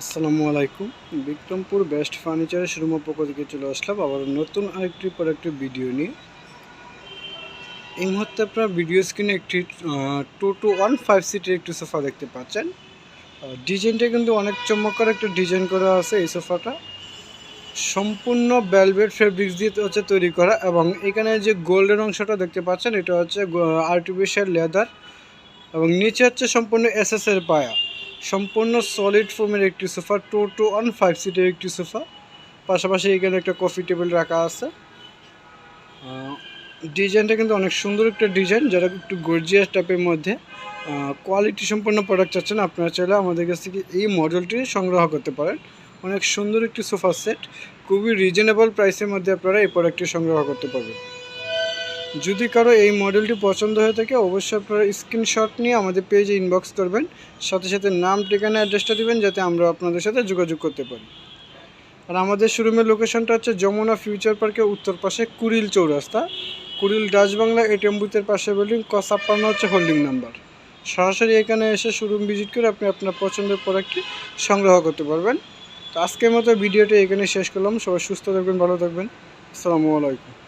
আসসালামু আলাইকুম। বিক্রমপুর বেস্ট ফার্নিচারের শোরুমের পক্ষ থেকে চলে আসলাম আবার নতুন আরেকটি পর একটি ভিডিও নিয়ে। এই মুহূর্তে আপনার ভিডিও স্ক্রিনে একটি টু টু ওয়ান ফাইভ সিটের একটি সোফা দেখতে পাচ্ছেন। ডিজাইনটা কিন্তু অনেক চমৎকার একটা ডিজাইন করা আছে এই সোফাটা সম্পূর্ণ ভেলভেট ফেব্রিক্স দিয়ে হচ্ছে তৈরি করা এবং এখানে যে গোল্ডেন অংশটা দেখতে পাচ্ছেন, এটা হচ্ছে আর্টিফিশিয়াল লেদার এবং নিচে হচ্ছে সম্পূর্ণ এসএস এর পায়া। সম্পূর্ণ সলিড ফোমের একটি sofa two two one five সিটের একটি সোফা পাশাপাশি এখানে একটা কফি টেবিল রাখা আছে। ডিজাইনটা কিন্তু অনেক সুন্দর একটা ডিজাইন যারা একটু গর্জিয়াস টাইপের মধ্যে কোয়ালিটি সম্পন্ন প্রোডাক্ট চাচ্ছেন, আপনারা চাইলে আমাদের কাছ থেকে এই মডেলটি সংগ্রহ করতে পারেন। অনেক সুন্দর একটি সোফা সেট খুবই রিজনেবল প্রাইসের মধ্যে আপনারা এই প্রোডাক্টটি সংগ্রহ করতে পারবেন। যদি কারও এই মডেলটি পছন্দ হয়ে থাকে, অবশ্যই আপনারা স্ক্রিনশট নিয়ে আমাদের পেজে ইনবক্স করবেন। সাথে সাথে নাম, ঠিকানা অ্যাড্রেসটা দিবেন, যাতে আমরা আপনাদের সাথে যোগাযোগ করতে পারি। আর আমাদের শোরুমের লোকেশনটা হচ্ছে যমুনা ফিউচার পার্কের উত্তর পাশে কুড়িল চৌরাস্তা। কুড়িল ডাচ বাংলা এটিএম বুথের পাশে বিল্ডিং ক ছাপ্পান্ন হচ্ছে হোল্ডিং নাম্বার সরাসরি এখানে এসে শোরুম ভিজিট করে আপনি আপনার পছন্দের প্রোডাক্টটি সংগ্রহ করতে পারবেন। তো আজকের মতো ভিডিওটি এখানে শেষ করলাম। সবাই সুস্থ থাকবেন, ভালো থাকবেন। আসসালামু আলাইকুম।